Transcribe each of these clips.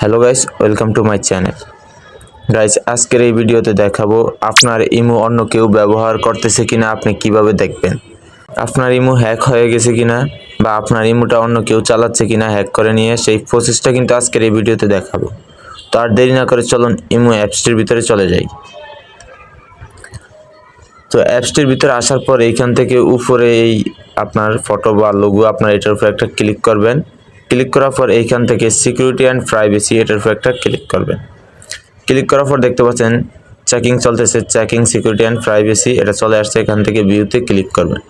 Hello guys, welcome to my channel. Guys, আজকের এই ভিডিওতে দেখাবো আপনার ইমো অন্য কেউ ব্যবহার করতেছে কিনা আপনি কীভাবে দেখবেন? আপনার ইমো হ্যাক হয়ে গেছে কিনা বা আপনার ইমোটা অন্য কেউ চালাচ্ছে কিনা হ্যাক করে নিয়ে সেই প্রসেসটা কিন্তু আজকের এই ভিডিওতে দেখাবো। তো আর দেরি না করে চলুন ইমো অ্যাপসটির ভিতরে চলে যাই। তো অ্যাপসটির ভিতরে আসার পর এইখান থেকে উপরে এই আপনার ফটো বা লোগো আপনার এটার উপর একটা ক্লিক করবেন। ক্লিক করার পর এইখান থেকে সিকিউরিটি অ্যান্ড প্রাইভেসি এটার উপর একটা ক্লিক করবেন। ক্লিক করার পর দেখতে পাচ্ছেন, চেকিং চলতেছে, চেকিং, সিকিউরিটি অ্যান্ড প্রাইভেসি, এটা চলে আসছে এখান থেকে ভিউতে ক্লিক করবেন।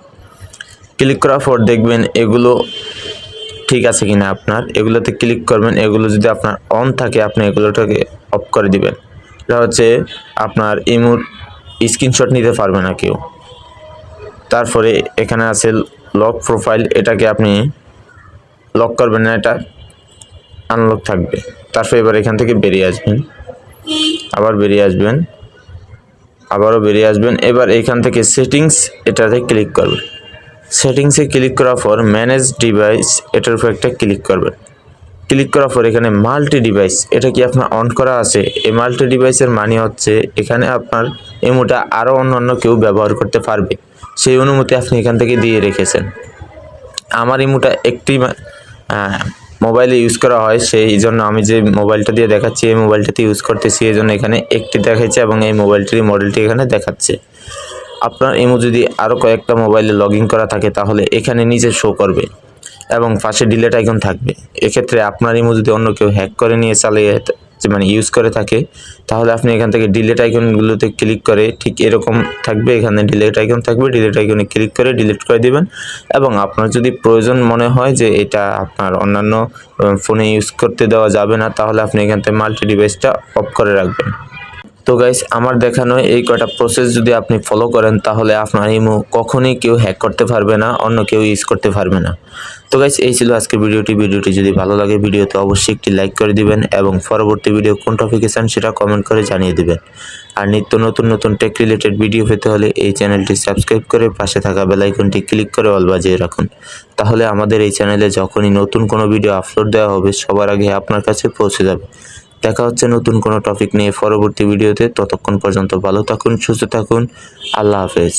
ক্লিক করার পর দেখবেন এগুলো ঠিক আছে কিনা আপনার। এগুলোতে ক্লিক করবেন, এগুলো যদি আপনার অন থাকে, আপনি এগুলোটাকে অফ করে দিবেন। এটা হচ্ছে আপনার ইমোর স্ক্রিনশট নিতে পারবে না কেউ। তারপরে এখানে আছে লক প্রোফাইল, এটাকে আপনি লক করবেন না এটা আনলক থাকবে। তারপরে এবার এখান থেকে বেরিয়ে আসবেন। আবার বেরিয়ে আসবেন। আবারও বেরিয়ে আসবেন। এবার এখান থেকে সেটিংস এটাতে ক্লিক করবেন। সেটিংসে ক্লিক করার পর ম্যানেজ ডিভাইস এটার উপর একটা ক্লিক করবেন। ক্লিক করার পর এখানে মাল্টি ডিভাইস এটা কি আপনার অন করা আছে? এই মাল্টি ডিভাইসের মানে হচ্ছে এখানে আপনার এমোটা আরও অন্য অন্য কেউ ব্যবহার করতে পারবে। সেই অনুমতি আপনি এখান থেকে দিয়ে রেখেছেন। আমার ইমোটা একটি মোবাইলে ইউজ করা হয়, সেই জন্য আমি যে মোবাইলটা দিয়ে দেখাচ্ছি, এই মোবাইলটাতে ইউজ করতেছি, এই জন্য এখানে একটি দেখাচ্ছে এবং এই মোবাইলটির মডেলটি এখানে দেখাচ্ছে। আপনার ইমো যদি আরও কয়েকটা মোবাইলে লগ করা থাকে, তাহলে এখানে নিচে শো করবে এবং পাশে ডিলেট আইকন থাকবে। এক্ষেত্রে আপনার ইমো যদি অন্য কেউ হ্যাক করে নিয়ে চালিয়ে যে মানে ইউজ করে থাকে, তাহলে আপনি এখান থেকে ডিলেট আইকনগুলোতে ক্লিক করে ঠিক এরকম থাকবে, এখানে ডিলেট আইকন থাকবে ডিলেট আইকনে ক্লিক করে ডিলিট করে দেবেন। এবং আপনার যদি প্রয়োজন মনে হয় যে এটা আপনার অন্যান্য ফোনে ইউজ করতে দেওয়া যাবে না, তাহলে আপনি এখান থেকে মাল্টি ডিভাইসটা অফ করে রাখবেন। তো গাইস আমার দেখানো এই কয়টা প্রসেস যদি আপনি ফলো করেন, তাহলে আপনার ইমো কখনোই কেউ হ্যাক করতে পারবে না, অন্য কেউ ইউজ করতে পারবে না। তো গাইস এই ছিল আজকের ভিডিওটি। ভিডিওটি যদি ভালো লাগে, ভিডিওতে অবশ্যই একটি লাইক করে দিবেন এবং পরবর্তী ভিডিও কোন টপিকে চান সেটা কমেন্ট করে জানিয়ে দিবেন। আর নিত্য নতুন নতুন টেক রিলেটেড ভিডিও পেতে হলে এই চ্যানেলটি সাবস্ক্রাইব করে পাশে থাকা বেল আইকনটি ক্লিক করে অল বাজিয়ে রাখুন। তাহলে আমাদের এই চ্যানেলে যখনই নতুন কোনো ভিডিও আপলোড দেওয়া হবে, সবার আগে আপনার কাছে পৌঁছে যাবে। দেখা হচ্ছে নতুন কোনো টপিক নিয়ে পরবর্তী ভিডিওতে ততক্ষণ পর্যন্ত ভালো থাকুন, সুস্থ থাকুন। আল্লাহ হাফেজ।